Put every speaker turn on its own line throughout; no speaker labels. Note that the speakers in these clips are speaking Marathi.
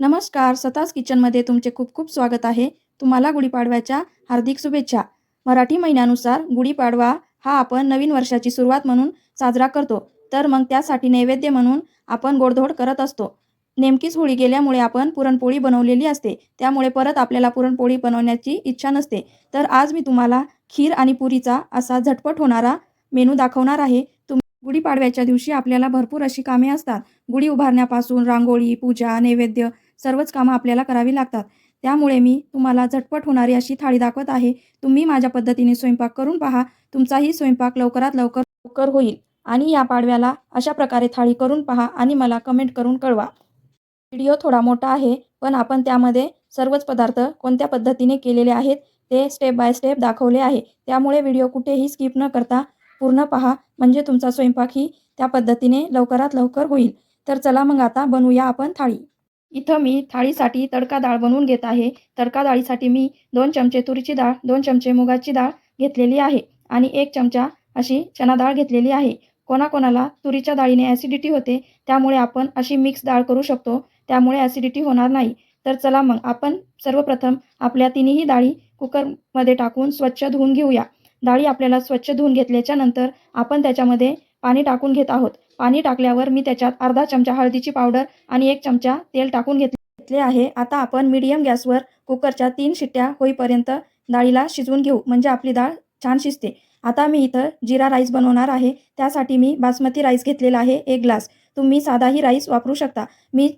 नमस्कार सताज किचनमध्ये तुमचे खूप खूप स्वागत आहे. तुम्हाला गुढीपाडव्याच्या हार्दिक शुभेच्छा. मराठी महिन्यानुसार गुढीपाडवा हा आपण नवीन वर्षाची सुरुवात म्हणून साजरा करतो. तर मग त्यासाठी नैवेद्य म्हणून आपण गोडधोड करत असतो. नेमकीच होळी गेल्यामुळे आपण पुरणपोळी बनवलेली असते. त्यामुळे परत आपल्याला पुरणपोळी बनवण्याची इच्छा नसते. तर आज मी तुम्हाला खीर आणि पुरीचा असा झटपट होणारा मेनू दाखवणार आहे. तुम गुढीपाडव्याच्या दिवशी आपल्याला भरपूर अशी कामे असतात. गुढी उभारण्यापासून रांगोळी पूजा नैवेद्य सर्वच कामं आपल्याला करावी लागतात. त्यामुळे मी तुम्हाला झटपट होणारी अशी थाळी दाखवत आहे. तुम्ही माझ्या पद्धतीने स्वयंपाक करून पहा. तुमचाही स्वयंपाक लवकरात लवकर लवकर होईल. आणि या पाडव्याला अशा प्रकारे थाळी करून पहा आणि मला कमेंट करून कळवा. व्हिडिओ थोडा मोठा आहे पण आपण त्यामध्ये सर्वच पदार्थ कोणत्या पद्धतीने केलेले आहेत ते स्टेप बाय स्टेप दाखवले आहे. त्यामुळे व्हिडिओ कुठेही स्किप न करता पूर्ण पहा. म्हणजे तुमचा स्वयंपाकही त्या पद्धतीने लवकरात लवकर होईल. तर चला मग आता बनवूया आपण थाळी. इथं मी थाळीसाठी तडका डाळ बनवून घेत आहे. तडका डाळीसाठी मी दोन चमचे तुरीची डाळ दोन चमचे मुगाची डाळ घेतलेली आहे आणि एक चमचा अशी चना डाळ घेतलेली आहे. कोणाकोणाला तुरीच्या डाळीने ॲसिडिटी होते त्यामुळे आपण अशी मिक्स डाळ करू शकतो. त्यामुळे ॲसिडिटी होणार नाही. तर चला मग आपण सर्वप्रथम आपल्या तिन्ही डाळी कुकरमध्ये टाकून स्वच्छ धुवून घेऊया. डाळी आपल्याला स्वच्छ धुवून घेतल्याच्या नंतर आपण त्याच्यामध्ये पाणी टाकून घेत आहोत. पाणी टाकल्यावर मी त्याच्यात अर्धा चमचा हळदीची पावडर आणि एक चमचा तेल टाकून घेतले घेतले आहे. आता आपण मीडियम गॅसवर कुकरच्या तीन शिट्ट्या होईपर्यंत डाळीला शिजवून घेऊ. म्हणजे आपली डाळ छान शिजते. आता मी इथं जिरा राईस बनवणार आहे. त्यासाठी मी बासमती राईस घेतलेला आहे एक ग्लास. तुम्ही साधाही राईस वापरू शकता. मी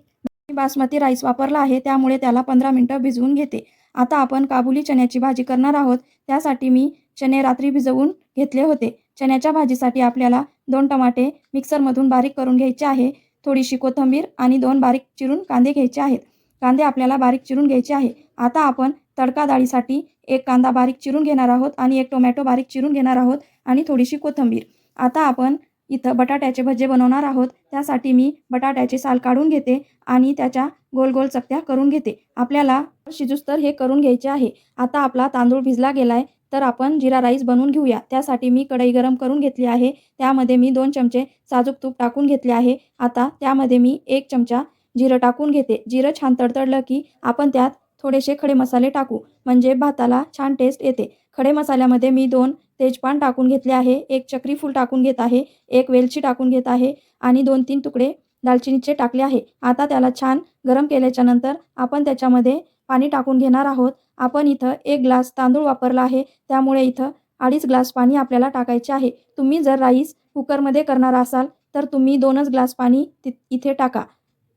बासमती राईस वापरला आहे. त्यामुळे त्याला पंधरा मिनटं भिजवून घेते. आता आपण काबुली चण्याची भाजी करणार आहोत. त्यासाठी मी चणे रात्री भिजवून घेतले होते. चण्याच्या भाजीसाठी आपल्याला दोन टमाटे मिक्सरमधून बारीक करून घ्यायचे आहे. थोडीशी कोथंबीर आणि दोन बारीक चिरून कांदे घ्यायचे आहेत. कांदे आपल्याला बारीक चिरून घ्यायचे आहे. आता आपण तडका डाळीसाठी एक कांदा बारीक चिरून घेणार आहोत आणि एक टोमॅटो बारीक चिरून घेणार आहोत आणि थोडीशी कोथंबीर. आता आपण इथं बटाट्याचे भजे बनवणार आहोत. त्यासाठी मी बटाट्याचे साल काढून घेते आणि त्याच्या गोल गोल चकत्या करून घेते. आपल्याला शिजूस्तर हे करून घ्यायचे आहे. आता आपला तांदूळ भिजला गेलाय. तर आपण जिरा राईस बनवून घेऊया. त्यासाठी मी कढई गरम करून घेतली आहे. त्यामध्ये मी दोन चमचे साजूक तूप टाकून घेतले आहे. आता त्यामध्ये मी एक चमचा जिरं टाकून घेते. जिरं छान तडतडलं की आपण त्यात थोडेसे खडे मसाले टाकू. म्हणजे भाताला छान टेस्ट येते. खडे मसाल्यामध्ये मी दोन तेजपान टाकून घेतले आहे. एक चक्री फूल टाकून घेत आहे. एक वेलची टाकून घेत आहे. आणि दोन तीन तुकडे दालचिनीचे टाकले आहे. आता त्याला छान गरम केल्याच्यानंतर आपण त्याच्यामध्ये पाणी टाकून घेणार आहोत. आपण इथं एक ग्लास तांदूळ वापरला आहे. त्यामुळे इथं अडीच ग्लास पाणी आपल्याला टाकायचे आहे. तुम्ही जर राईस कुकरमध्ये करणार असाल तर तुम्ही दोनच ग्लास पाणी ति इथे टाका.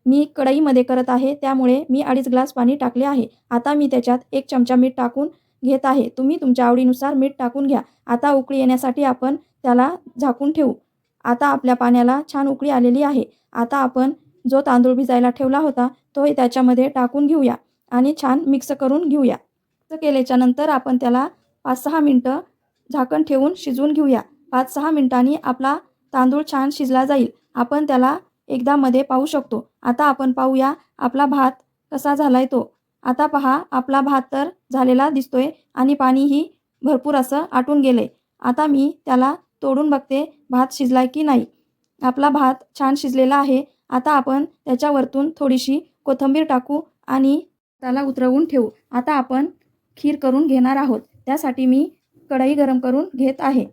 मी कढईमध्ये करत आहे त्यामुळे मी अडीच ग्लास पाणी टाकले आहे. आता मी त्याच्यात एक चमचा मीठ टाकून घेत आहे. तुम्ही तुमच्या आवडीनुसार मीठ टाकून घ्या. आता उकळी येण्यासाठी आपण त्याला झाकून ठेवू. आता आपल्या पाण्याला छान उकळी आलेली आहे. आता आपण जो तांदूळ भिजायला ठेवला होता तो त्याच्यामध्ये टाकून घेऊया. आणि छान मिक्स करून घेऊया. मिक्स केल्याच्यानंतर आपण त्याला पाच सहा मिनटं झाकण ठेवून शिजवून घेऊया. पाच सहा मिनटांनी आपला तांदूळ छान शिजला जाईल. आपण त्याला एकदा मध्ये पाहू शकतो. आता आपण पाहूया आपला भात कसा झालाय तो. आता पहा आपला भात तर झालेला दिसतोय आणि पाणीही भरपूर असं आटून गेले आता मी त्याला तोडून बघते भात शिजलाय की नाही. आपला भात छान शिजलेला आहे. आता आपण त्याच्यावरतून थोडीशी कोथिंबीर टाकू आणि त्याला उतरवून ठेवू. आता आपण खीर करून घेणार आहोत. त्यासाठी मी कढई गरम करून घेत आहे.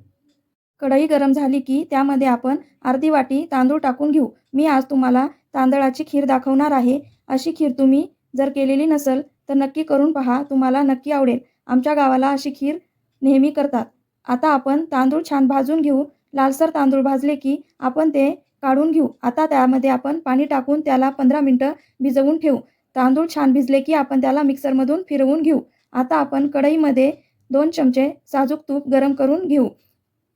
कढई गरम झाली की त्यामध्ये आपण अर्धी वाटी तांदूळ टाकून घेऊ. मी आज तुम्हाला तांदळाची खीर दाखवणार आहे. अशी खीर तुम्ही जर केलेली नसेल तर नक्की करून पहा. तुम्हाला नक्की आवडेल. आमच्या गावाला अशी खीर नेहमी करतात. आता आपण तांदूळ छान भाजून घेऊ. लालसर तांदूळ भाजले की आपण ते काढून घेऊ. आता त्यामध्ये आपण पाणी टाकून त्याला पंधरा मिनटं भिजवून ठेवू. तांदूळ छान भिजले की आपण त्याला मिक्सरमधून फिरवून घेऊ. आता आपण कढईमध्ये दोन चमचे साजूक तूप गरम करून घेऊ.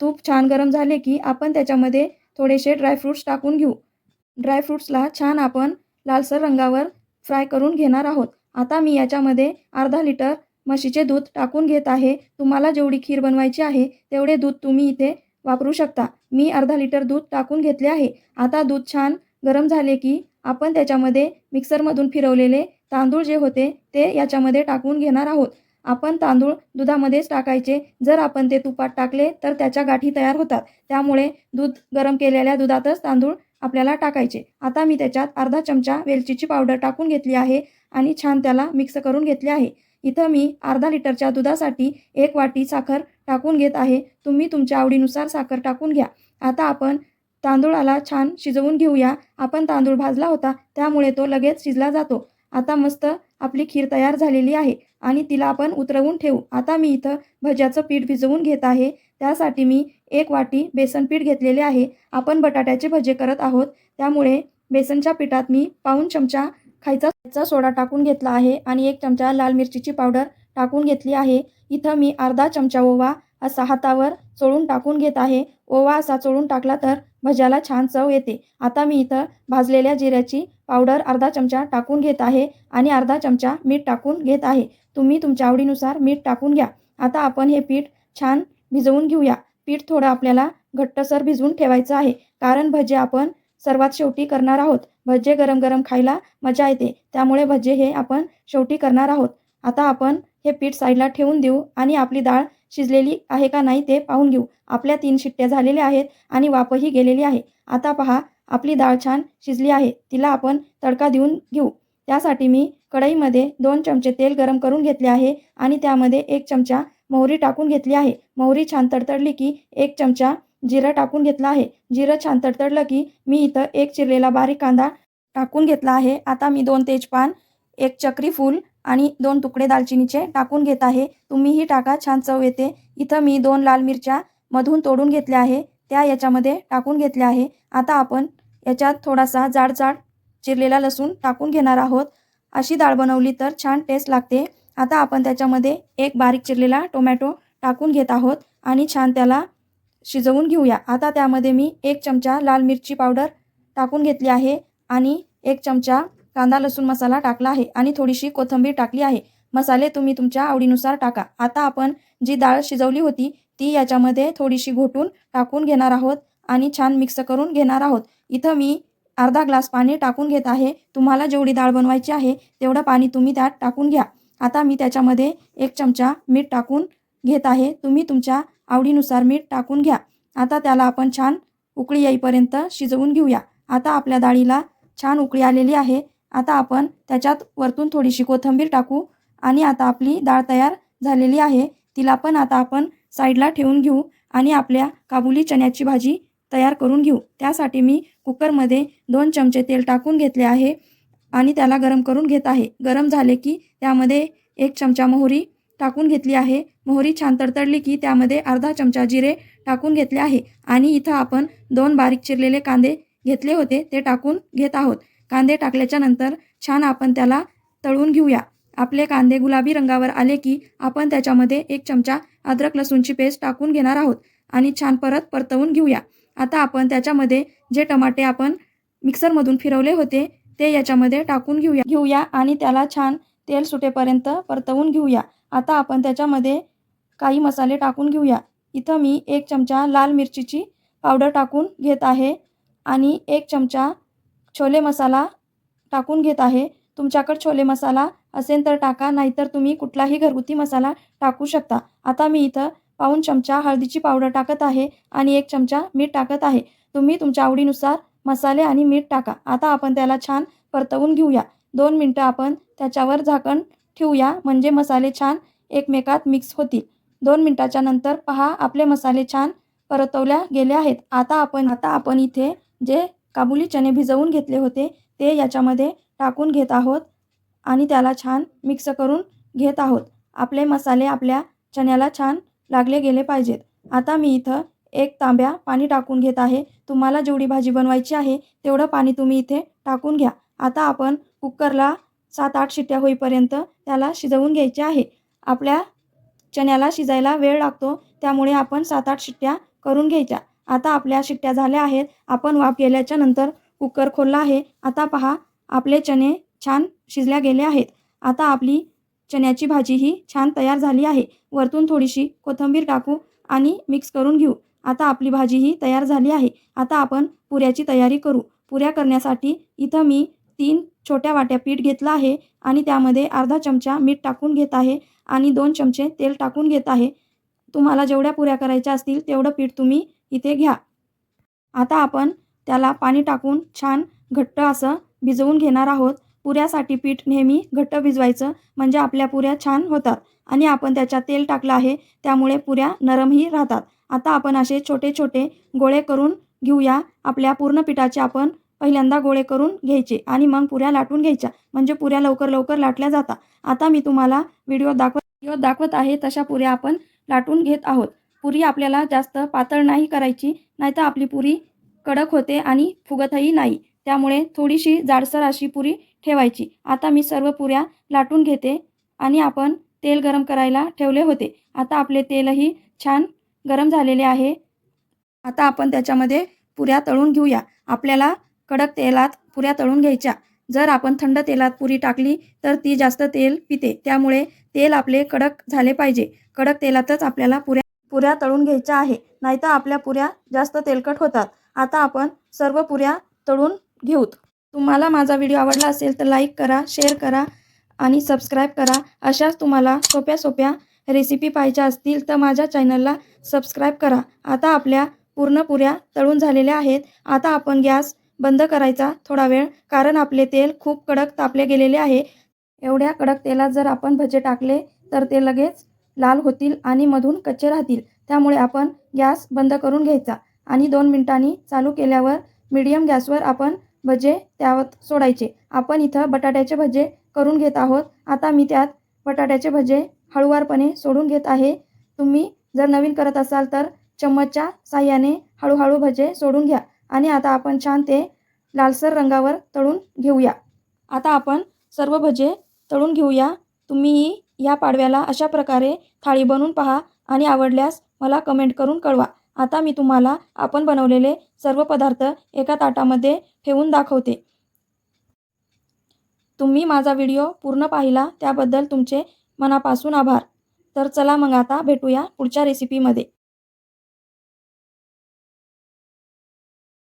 तूप छान गरम झाले की आपण त्याच्यामध्ये थोडेसे ड्रायफ्रूट्स टाकून घेऊ. ड्रायफ्रूट्सला छान आपण लालसर रंगावर फ्राय करून घेणार आहोत. आता मी याच्यामध्ये अर्धा लिटर म्हशीचे दूध टाकून घेत आहे. तुम्हाला जेवढी खीर बनवायची आहे तेवढे दूध तुम्ही इथे वापरू शकता. मी अर्धा लिटर दूध टाकून घेतले आहे. आता दूध छान गरम झाले की आपण त्याच्यामध्ये मिक्सरमधून फिरवलेले तांदूळ जे होते ते याच्यामध्ये टाकून घेणार आहोत. आपण तांदूळ दुधामध्येच टाकायचे. जर आपण ते तुपात टाकले तर त्याच्या गाठी तयार होतात. त्यामुळे दूध गरम केलेल्या दुधातच तांदूळ आपल्याला टाकायचे. आता मी त्याच्यात अर्धा चमचा वेलचीची पावडर टाकून घेतली आहे आणि छान त्याला मिक्स करून घेतले आहे. इथं मी अर्धा लिटरच्या दुधासाठी एक वाटी साखर टाकून घेत आहे. तुम्ही तुमच्या आवडीनुसार साखर टाकून घ्या. आता आपण तांदूळाला छान शिजवून घेऊया. आपण तांदूळ भाजला होता त्यामुळे तो लगेच शिजला जातो. आता मस्त आपली खीर तयार झालेली आहे आणि तिला आपण उतरवून ठेवू. आता मी इथं भज्याचं पीठ भिजवून घेत आहे. त्यासाठी मी एक वाटी बेसन पीठ घेतलेले आहे. आपण बटाट्याचे भजे करत आहोत. त्यामुळे बेसनच्या पिठात मी पाऊन चमचा खायचा खायचा सोडा टाकून घेतला आहे आणि एक चमचा लाल मिरचीची पावडर टाकून घेतली आहे. इथं मी अर्धा चमचा ओवा असा हातावर चोळून टाकून घेत आहे. ओवा असा चोळून टाकला तर भज्याला छान चव येते. आता मी इथं भाजलेल्या जिऱ्याची पावडर अर्धा चमचा टाकून घेत आहे आणि अर्धा चमचा मीठ टाकून घेत आहे. तुम्ही तुमच्या आवडीनुसार मीठ टाकून घ्या. आता आपण हे पीठ छान भिजवून घेऊया. पीठ थोडं आपल्याला घट्टसर भिजवून ठेवायचं आहे. कारण भजे आपण सर्वात शेवटी करणार आहोत. भजे गरम गरम खायला मजा येते. त्यामुळे भजे हे आपण शेवटी करणार आहोत. आता आपण हे पीठ साईडला ठेवून देऊ आणि आपली डाळ शिजलेली आहे का नाही ते पाहून घेऊ. आपल्या तीन शिट्ट्या झालेल्या आहेत आणि वापही गेलेली आहे. आता पहा आपली डाळ छान शिजली आहे. तिला आपण तडका देऊन घेऊ. त्यासाठी मी कढईमध्ये दोन चमचे तेल गरम करून घेतले आहे आणि त्यामध्ये एक चमचा मोहरी टाकून घेतली आहे. मोहरी छान तडतडली की एक चमचा जिरं टाकून घेतला आहे. जिरं छान तडतडलं की मी इथं एक चिरलेला बारीक कांदा टाकून घेतला आहे. आता मी दोन तेजपान एक चक्री फूल आणि दोन तुकडे दालचिनीचे टाकून घेत आहे. तुम्हीही टाका छान चव येते. इथं मी दोन लाल मिरच्या मधून तोडून घेतल्या आहे. त्या याच्यामध्ये टाकून घेतल्या आहे. आता आपण याच्यात थोडासा जाड जाड चिरलेला लसूण टाकून घेणार आहोत. अशी डाळ बनवली तर छान टेस्ट लागते. आता आपण त्याच्यामध्ये एक बारीक चिरलेला टोमॅटो टाकून घेत आहोत आणि छान त्याला शिजवून घेऊया. आता त्यामध्ये मी एक चमचा लाल मिरची पावडर टाकून घेतली आहे आणि एक चमचा कांदा लसूण मसाला टाकला आहे आणि थोडीशी कोथिंबीर टाकली आहे. मसाले तुम्ही तुमच्या आवडीनुसार टाका. आता आपण जी डाळ शिजवली होती ती याच्यामध्ये थोडीशी घोटून टाकून घेणार आहोत आणि छान मिक्स करून घेणार आहोत. इथं मी अर्धा ग्लास पाणी टाकून घेत आहे. तुम्हाला जेवढी डाळ बनवायची आहे तेवढं पाणी तुम्ही त्यात टाकून घ्या. आता मी त्याच्यामध्ये एक चमचा मीठ टाकून घेत आहे. तुम्ही तुमच्या आवडीनुसार मीठ टाकून घ्या. आता त्याला आपण छान उकळी येईपर्यंत शिजवून घेऊया. आता आपल्या डाळीला छान उकळी आलेली आहे. आता आपण त्याच्यात वरतून थोडीशी कोथिंबीर टाकू आणि आता आपली डाळ तयार झालेली आहे. तिला पण आता आपण साईडला ठेवून घेऊ आणि आपल्या काबुली चण्याची भाजी तयार करून घेऊ. त्यासाठी मी कुकरमध्ये दोन चमचे तेल टाकून घेतले आहे आणि त्याला गरम करून घेत आहे. गरम झाले की त्यामध्ये एक चमचा मोहरी टाकून घेतली आहे. मोहरी छान तडतडली की त्यामध्ये अर्धा चमचा जिरे टाकून घेतले आहे. आणि इथं आपण दोन बारीक चिरलेले कांदे घेतले होते. ते टाकून घेत आहोत. कांदे टाकल्याच्या नंतर छान आपण त्याला तळून घेऊया. आपले कांदे गुलाबी रंगावर आले की आपण त्याच्यामध्ये एक चमचा अद्रक लसूणची पेस्ट टाकून घेणार आहोत आणि छान परत परतवून घेऊया. आता आपण त्याच्यामध्ये जे टमाटे आपण मिक्सरमधून फिरवले होते ते याच्यामध्ये टाकून घेऊया. घेऊया आणि त्याला छान तेल सुटेपर्यंत परतवून घेऊया. आता आपण त्याच्यामध्ये काही मसाले टाकून घेऊया. इथं मी एक चमचा लाल मिरचीची पावडर टाकून घेत आहे आणि एक चमचा छोले मसाला टाकून घेत आहे. तुमच्याकडे छोले मसाला असेल तर टाका नाहीतर तुम्ही कुठलाही घरगुती मसाला टाकू शकता. आता मी इथं पाऊन चमचा हळदीची पावडर टाकत आहे आणि एक चमचा मीठ टाकत आहे. तुम्ही तुमच्या आवडीनुसार मसाले आणि मीठ टाका. आता आपण त्याला छान परतवून घेऊया. दोन मिनटं आपण त्याच्यावर झाकण ठेवूया. म्हणजे मसाले छान एकमेकात मिक्स होतील. दोन मिनटाच्या नंतर पहा आपले मसाले छान परतवल्या गेले आहेत. आता आपण आता आपण इथे जे काबुली चणे भिजवून घेतले होते. ते याच्यामध्ये टाकून घेत आहोत आणि त्याला छान मिक्स करून घेत आहोत. आपले मसाले आपल्या चण्याला छान लागले गेले पाहिजेत. आता मी इथं एक तांब्या पाणी टाकून घेत आहे. तुम्हाला जेवढी भाजी बनवायची आहे तेवढं पाणी तुम्ही इथे टाकून घ्या. आता आपण कुकरला सात आठ शिट्ट्या होईपर्यंत त्याला शिजवून घ्यायचे आहे. आपल्या चण्याला शिजायला वेळ लागतो त्यामुळे आपण सात आठ शिट्ट्या करून घ्यायच्या. आता आपल्या शिट्ट्या झाल्या आहेत. आपण वाफ गेल्याच्यानंतर कुकर खोलला आहे. आता पहा आपले चणे छान शिजल्या गेले आहेत. आता आपली चण्याची भाजी ही छान तयार झाली आहे. वरतून थोडीशी कोथिंबीर टाकू आणि मिक्स करून घेऊ. आता आपली भाजी ही तयार झाली आहे. आता आपण पुऱ्याची तयारी करू. पुऱ्या करण्यासाठी इथं मी तीन छोट्या वाट्या पीठ घेतलं आहे आणि त्यामध्ये अर्धा चमचा मीठ टाकून घेत आहे आणि दोन चमचे तेल टाकून घेत आहे. तुम्हाला जेवढ्या पुऱ्या करायच्या असतील तेवढं पीठ तुम्ही इथे घ्या. आता आपण त्याला पाणी टाकून छान घट्ट असं भिजवून घेणार आहोत. पुऱ्यासाठी पीठ नेहमी घट्ट भिजवायचं म्हणजे आपल्या पुऱ्या छान होतात आणि आपण त्याच्यात तेल टाकलं आहे त्यामुळे पुऱ्या नरमही राहतात. आता आपण असे छोटे छोटे गोळे करून घेऊया. आपल्या पूर्ण पिठाचे आपण पहिल्यांदा गोळे करून घ्यायचे आणि मग पुऱ्या लाटून घ्यायच्या म्हणजे पुऱ्या लवकर लवकर लाटल्या जातात. आता मी तुम्हाला व्हिडिओ दाखवत व्हिडिओ दाखवत आहे तशा पुऱ्या आपण लाटून घेत आहोत. पुरी आपल्याला जास्त पातळ नाही करायची नाहीतर आपली पुरी कडक होते आणि फुगतही नाही. त्यामुळे थोडीशी जाडसर अशी पुरी ठेवायची. आता मी सर्व पुऱ्या लाटून घेते आणि आपण तेल गरम करायला ठेवले होते. आता आपले तेलही छान गरम झालेले आहे. आता आपण त्याच्यामध्ये पुऱ्या तळून घेऊया. आपल्याला कडक तेलात पुऱ्या तळून घ्यायच्या. जर आपण थंड तेलात पुरी टाकली तर ती जास्त तेल पिते. त्यामुळे तेल आपले कडक झाले पाहिजे. कडक तेलातच आपल्याला पुऱ्या पुऱ्या तळून घ्यायच्या आहे नाहीतर आपल्या पुऱ्या जास्त तेलकट होतात. आता आपण सर्व पुऱ्या तळून घेऊत. तुम्हाला माझा व्हिडिओ आवडला असेल तर लाईक करा शेअर करा आणि सबस्क्राईब करा. अशाच तुम्हाला सोप्या सोप्या रेसिपी पाहिजे असतील तर माझ्या चॅनलला सबस्क्राईब करा. आता आपल्या पूर्ण पुऱ्या तळून झालेल्या आहेत. आता आपण गॅस बंद करायचा थोडा वेळ कारण आपले तेल खूप कडक तापले गेलेले आहे. एवढ्या कडक तेलात जर आपण भजे टाकले तर ते लगेच लाल होतील आणि मधून कच्चे राहतील. त्यामुळे आपण गॅस बंद करून घ्यायचा आणि दोन मिनिटांनी चालू केल्यावर मीडियम गॅसवर आपण भजे त्यावर सोडायचे. आपण इथं बटाट्याचे भजे करून घेत आहोत. आता मी त्यात बटाट्याचे भजे हळुवारपणे सोडून घेत आहे. तुम्ही जर नवीन करत असाल तर चम्मचच्या साह्याने हळूहळू भजे सोडून घ्या आणि आता आपण छान ते लालसर रंगावर तळून घेऊया. आता आपण सर्व भजे तळून घेऊया. तुम्ही या पाडव्याला अशा प्रकारे थाळी बनवून पहा आणि आवडल्यास मला कमेंट करून कळवा. आता मी तुम्हाला आपण बनवलेले सर्व पदार्थ एका ताटामध्ये ठेवून दाखवते. तुम्ही माझा व्हिडिओ पूर्ण पाहिला त्याबद्दल तुमचे मनापासून आभार. तर चला मग आता भेटूया पुढच्या रेसिपीमध्ये